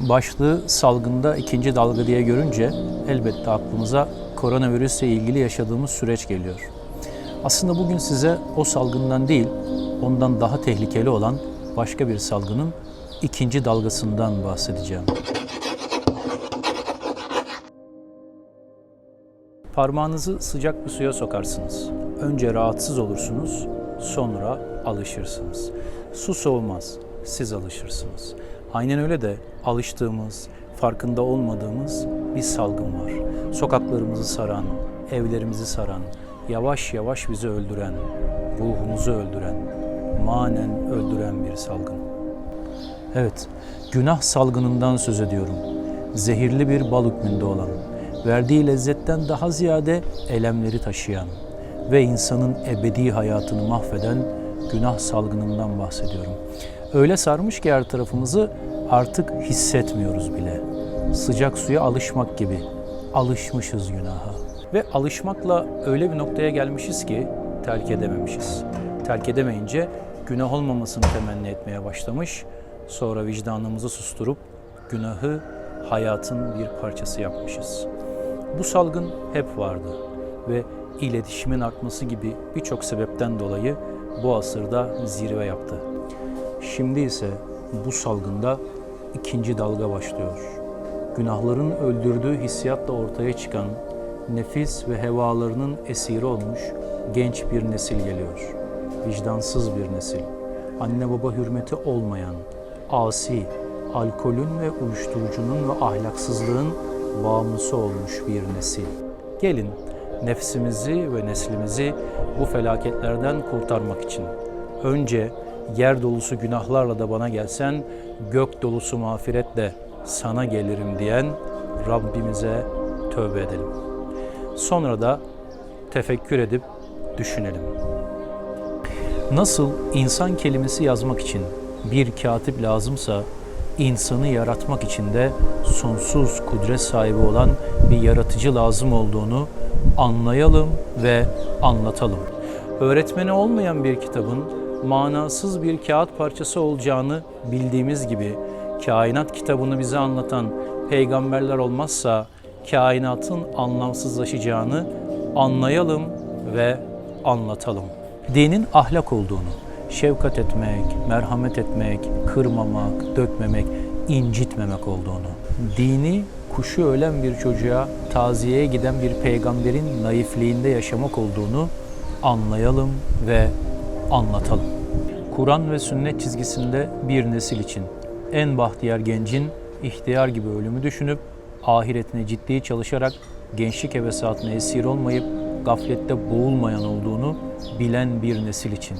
Başlığı salgında ikinci dalga diye görünce elbette aklımıza koronavirüsle ilgili yaşadığımız süreç geliyor. Aslında bugün size o salgından değil, ondan daha tehlikeli olan başka bir salgının ikinci dalgasından bahsedeceğim. Parmağınızı sıcak bir suya sokarsınız. Önce rahatsız olursunuz, sonra alışırsınız. Su soğumaz, siz alışırsınız. Aynen öyle de alıştığımız, farkında olmadığımız bir salgın var. Sokaklarımızı saran, evlerimizi saran, yavaş yavaş bizi öldüren, ruhumuzu öldüren, manen öldüren bir salgın. Evet, günah salgınından söz ediyorum. Zehirli bir bal hükmünde olan, verdiği lezzetten daha ziyade elemleri taşıyan ve insanın ebedi hayatını mahveden günah salgınından bahsediyorum. Öyle sarmış ki her tarafımızı artık hissetmiyoruz bile. Sıcak suya alışmak gibi alışmışız günaha. Ve alışmakla öyle bir noktaya gelmişiz ki terk edememişiz. Terk edemeyince günah olmamasını temenni etmeye başlamış. Sonra vicdanımızı susturup günahı hayatın bir parçası yapmışız. Bu salgın hep vardı ve iletişimin artması gibi birçok sebepten dolayı bu asırda zirve yaptı. Şimdi ise bu salgında ikinci dalga başlıyor. Günahların öldürdüğü hissiyatla ortaya çıkan nefis ve hevalarının esiri olmuş genç bir nesil geliyor. Vicdansız bir nesil. Anne baba hürmeti olmayan, asi, alkolün ve uyuşturucunun ve ahlaksızlığın bağımlısı olmuş bir nesil. Gelin nefsimizi ve neslimizi bu felaketlerden kurtarmak için önce yer dolusu günahlarla da bana gelsen gök dolusu mağfiretle sana gelirim diyen Rabbimize tövbe edelim. Sonra da tefekkür edip düşünelim. Nasıl insan kelimesi yazmak için bir katip lazımsa insanı yaratmak için de sonsuz kudret sahibi olan bir yaratıcı lazım olduğunu anlayalım ve anlatalım. Öğretmeni olmayan bir kitabın manasız bir kağıt parçası olacağını bildiğimiz gibi kainat kitabını bize anlatan peygamberler olmazsa kainatın anlamsızlaşacağını anlayalım ve anlatalım. Dinin ahlak olduğunu, şefkat etmek, merhamet etmek, kırmamak, dökmemek, incitmemek olduğunu, dini kuşu ölen bir çocuğa taziyeye giden bir peygamberin naifliğinde yaşamak olduğunu anlayalım ve anlatalım. Kur'an ve sünnet çizgisinde bir nesil için en bahtiyar gencin ihtiyar gibi ölümü düşünüp ahiretine ciddi çalışarak gençlik hevesatına esir olmayıp gaflette boğulmayan olduğunu bilen bir nesil için.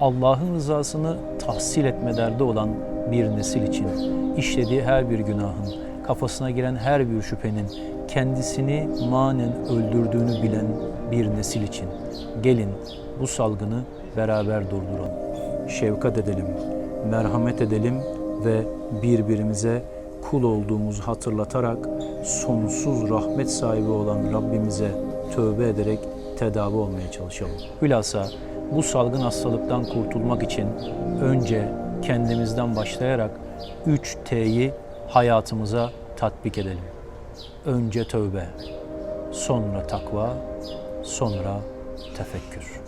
Allah'ın rızasını tahsil etme derdi olan bir nesil için. işlediği her bir günahın, kafasına giren her bir şüphenin kendisini manen öldürdüğünü bilen bir nesil için. Gelin bu salgını beraber durduralım. Şefkat edelim, merhamet edelim ve birbirimize kul olduğumuzu hatırlatarak sonsuz rahmet sahibi olan Rabbimize tövbe ederek tedavi olmaya çalışalım. Hülasa bu salgın hastalıktan kurtulmak için önce kendimizden başlayarak 3 T'yi hayatımıza tatbik edelim. Önce tövbe, sonra takva, sonra tefekkür.